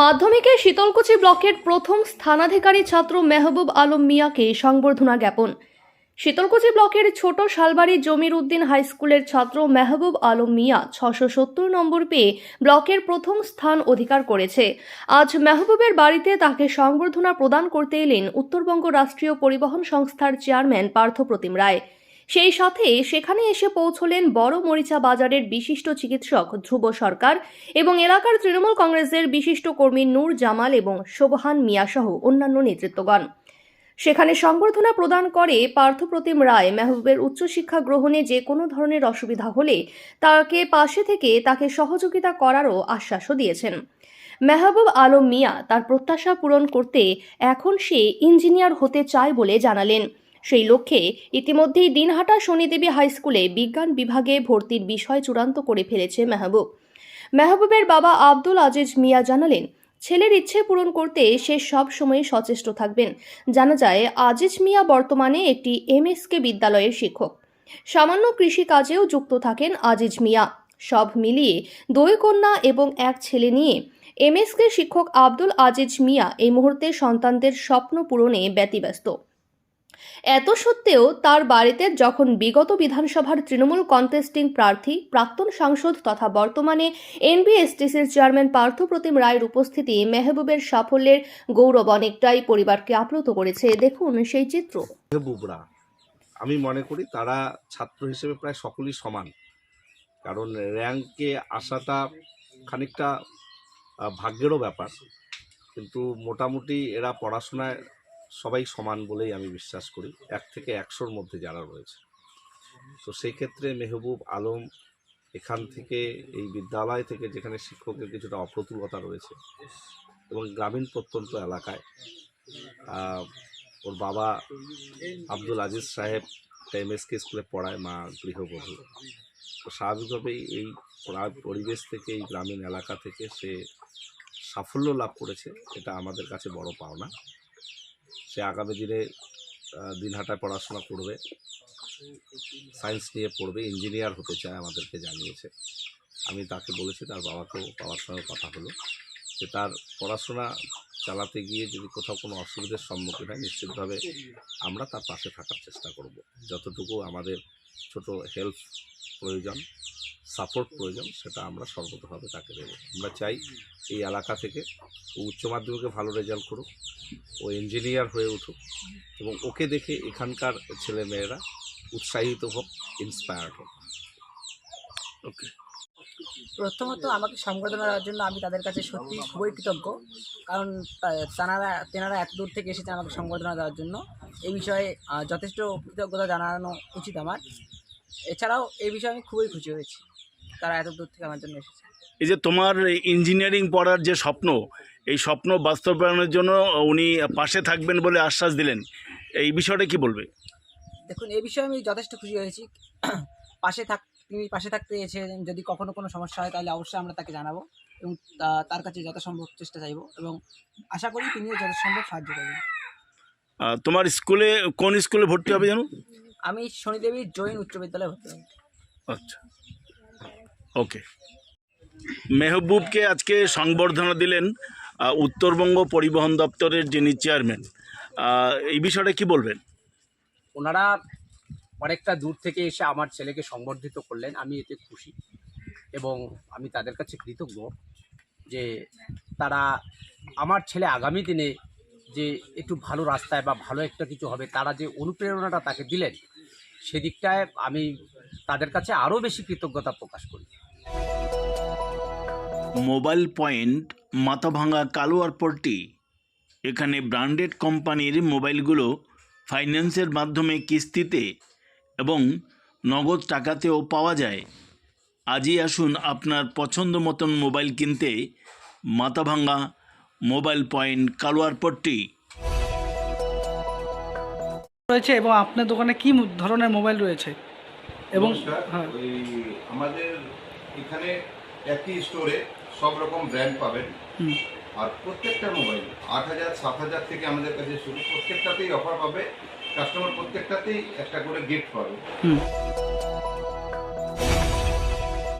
মাধ্যমিকে শীতলকুচি ব্লকের প্রথম স্থানাধিকারী ছাত্র মেহবুব আলম মিয়াকে সংবর্ধনা জ্ঞাপন। শীতলকুচি ব্লকের ছোট শালবাড়ি জমির উদ্দিন হাই স্কুলের ছাত্র মেহবুব আলম মিয়া ছশো সত্তর নম্বর পেয়ে ব্লকের প্রথম স্থান অধিকার করেছে। আজ মেহবুবের বাড়িতে তাকে সংবর্ধনা প্রদান করতে এলেন উত্তরবঙ্গ রাষ্ট্রীয় পরিবহন সংস্থার চেয়ারম্যান পার্থপ্রতিম রায়। সেই সাথে সেখানে এসে পৌঁছলেন বড় মরিচা বাজারের বিশিষ্ট চিকিৎসক ধ্রুব সরকার এবং এলাকার তৃণমূল কংগ্রেসের বিশিষ্ট কর্মী নূর জামাল এবং শোভহান মিয়া সহ অন্যান্য নেতৃত্বগণ। সেখানে সংবর্ধনা প্রদান করে পার্থপ্রতিম রায় মেহবুবের উচ্চশিক্ষা গ্রহণে যে কোনো ধরনের অসুবিধা হলে তাকে পাশে থেকে তাকে সহযোগিতা করারও আশ্বাসও দিয়েছেন। মেহবুব আলম মিয়া তার প্রত্যাশা পূরণ করতে এখন সে ইঞ্জিনিয়ার হতে চায় বলে জানালেন। সেই লক্ষ্যে ইতিমধ্যেই দিনহাটা শনিদেবী হাই স্কুলে বিজ্ঞান বিভাগে ভর্তির বিষয় চূড়ান্ত করে ফেলেছে মেহবুব। মেহবুবের বাবা আব্দুল আজিজ মিয়া জানালেন, ছেলের ইচ্ছে পূরণ করতে সে সব সময় সচেষ্ট থাকবেন। জানা যায়, আজিজ মিয়া বর্তমানে একটি এমএসকে বিদ্যালয়ের শিক্ষক। সামান্য কৃষি কাজেও যুক্ত থাকেন আজিজ মিয়া। সব মিলিয়ে দুই কন্যা এবং এক ছেলে নিয়ে এমএসকে শিক্ষক আব্দুল আজিজ মিয়া এই মুহূর্তে সন্তানদের স্বপ্ন পূরণে ব্যতিব্যস্ত। এত সত্ত্বেও তার বাড়িতে যখন বিগত বিধানসভার তৃণমূল কন্টেস্টিং প্রার্থী, প্রাক্তন সাংসদ তথা বর্তমানে এনবিএসটিসির চেয়ারম্যান পার্থপ্রতিম রায়ের উপস্থিতি মেহবুবের সাফল্যের গৌরব অনেকটাই পরিবারকে আপ্লুত করেছে। দেখুন সেই চিত্র। মেহবুবরা, আমি মনে করি তারা ছাত্র হিসেবে প্রায় সকলেই সমান। কারণ র্যাঙ্কে আসাটা খানিকটা ভাগ্যেরও ব্যাপার। কিন্তু মোটামুটি এরা পড়াশোনায় সবাই সমান বলেই আমি বিশ্বাস করি। এক থেকে একশোর মধ্যে যারা রয়েছে। তো সেই ক্ষেত্রে মেহবুব আলম এখান থেকে, এই বিদ্যালয় থেকে যেখানে শিক্ষকের কিছুটা অপ্রতুলতা রয়েছে এবং গ্রামীণ প্রত্যন্ত এলাকায় ওর বাবা আব্দুল আজিজ সাহেব এমএসকে স্কুলে পড়ায়, মা গৃহবধূ। তো স্বাভাবিকভাবেই এই পরিবেশ থেকে এই গ্রামীণ এলাকা থেকে সে সাফল্য লাভ করেছে, এটা আমাদের কাছে বড় পাওনা। সে আগামী দিনে দিনহাটায় পড়াশোনা করবে। সায়েন্স নিয়ে পড়বে, ইঞ্জিনিয়ার হতে চায় আমাদেরকে জানিয়েছে। আমি তাকে বলেছি, তার বাবাকেও বাবার সঙ্গে কথা হলো যে তার পড়াশোনা চালাতে গিয়ে যদি কোথাও কোনো অসুবিধার সম্মুখীন হয়, নিশ্চিতভাবে আমরা তার পাশে থাকার চেষ্টা করব। যতটুকু আমাদের ছোট হেল্প প্রয়োজন সাপোর্ট প্রয়োজন সেটা আমরা সর্বতভাবে তাকে দেবো। আমরা চাই এই এলাকা থেকে ও উচ্চ মাধ্যমিকে ভালো রেজাল্ট করুক ও ইঞ্জিনিয়ার হয়ে উঠুক এবং ওকে দেখে এখানকার ছেলে মেয়েরা উৎসাহিত হোক ইন্সপায়ার্ড হোক। ওকে। প্রথমত আমাকে সংবর্ধনা দেওয়ার জন্য আমি তাদের কাছে সত্যি খুবই কৃতজ্ঞ। কারণ তানারা তেনারা এত দূর থেকে এসেছে আমাকে সংবর্ধনা দেওয়ার জন্য। এই বিষয়ে যথেষ্ট কৃতজ্ঞতা জানানো উচিত আমার। এছাড়াও এই বিষয়ে আমি খুবই খুশি হয়েছি। তারা এত দূর থেকে আমার জন্য এসেছে। এই যে তোমার ইঞ্জিনিয়ারিং পড়ার যে স্বপ্ন এই স্বপ্ন বাস্তবায়নের জন্য উনি পাশে থাকবেন বলে আশ্বাস দিলেন। এই বিষয়টা কি বলবে? দেখুন এই বিষয়ে আমি যথেষ্ট খুশি হয়েছি। পাশে থাক তিনি পাশে থাকতে এসেছেন যদি কখনো কোনো সমস্যা হয় তাহলে অবশ্যই আমরা তাকে জানাব এবং তার কাছে যথাসম্ভব চেষ্টা চাইব এবং আশা করি তিনিও যথাসম্ভব সাহায্য করবেন। তোমার স্কুলে কোন স্কুলে ভর্তি হবে জানো? আমি শনিদেবী জৈন উচ্চ বিদ্যালয়ে ভর্তি হই আচ্ছা। ওকে মেহবুবকে আজকে সংবর্ধনা দিলেন উত্তরবঙ্গ পরিবহন দপ্তরের যিনি চেয়ারম্যান এই বিষয়টা কি বলবেন? ওনারা অনেকটা দূর থেকে এসে আমার ছেলেকে সংবর্ধিত করলেন, আমি এতে খুশি এবং আমি তাদের কাছে কৃতজ্ঞ যে তারা আমার ছেলে আগামী দিনে যে একটু ভালো রাস্তায় বা ভালো একটা কিছু হবে, তারা যে অনুপ্রেরণাটা তাকে দিলেন, সেদিকটায় আমি তাদের কাছে আরও বেশি কৃতজ্ঞতা প্রকাশ করি। মোবাইল পয়েন্ট মাথাভাঙা কালোয়ারপট্টি এখানে ব্র্যান্ডেড কোম্পানির মোবাইলগুলো ফাইন্যান্সের মাধ্যমে কিস্তিতে এবং নগদ টাকাতেও পাওয়া যায়। আজই আসুন আপনার পছন্দ মতন মোবাইল কিনতে মাথাভাঙা মোবাইল পয়েন্ট কালোয়ারপট্টি রয়েছে এবং আপনার দোকানে কি ধরনের মোবাইল রয়েছে? এবং হ্যাঁ। আমাদের এখানে একই স্টোরে সব রকম ব্র্যান্ড পাবেন। আর প্রত্যেকটা মোবাইল আট হাজার সাত হাজার থেকে আমাদের কাছে শুরু প্রত্যেকটাতেই অফার পাবে। কাস্টমার প্রত্যেকটাতেই একটা করে গিফট পাবে।